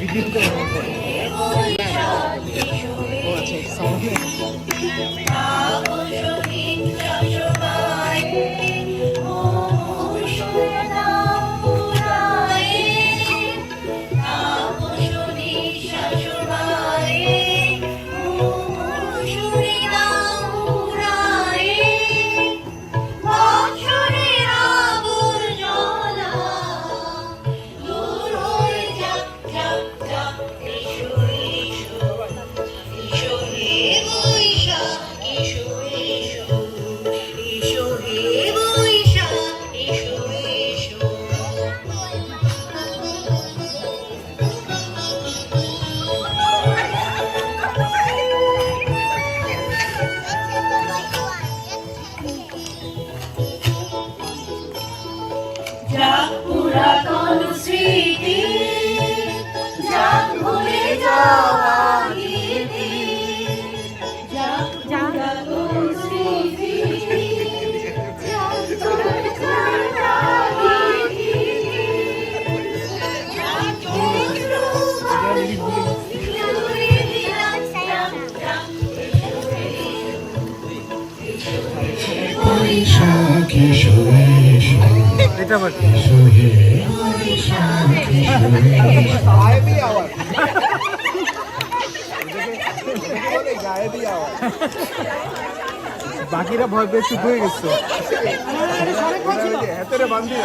Vì biến đổi. যাক পুরাতন স্মৃতি, যাক ভুলে যাওয়া গীতি, যাক পুরাতন স্মৃতি, যাক ভুলে যাওয়া গীতি, যাক জুড়ে দিলাম যাক এটা আবার কি? এসো হে বৈশাখ এসো এসো বাকিরা ভয় পেয়ে চুপ হয়ে গেছে হাতের বান্ধি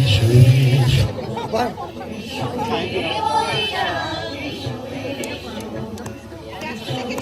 এসো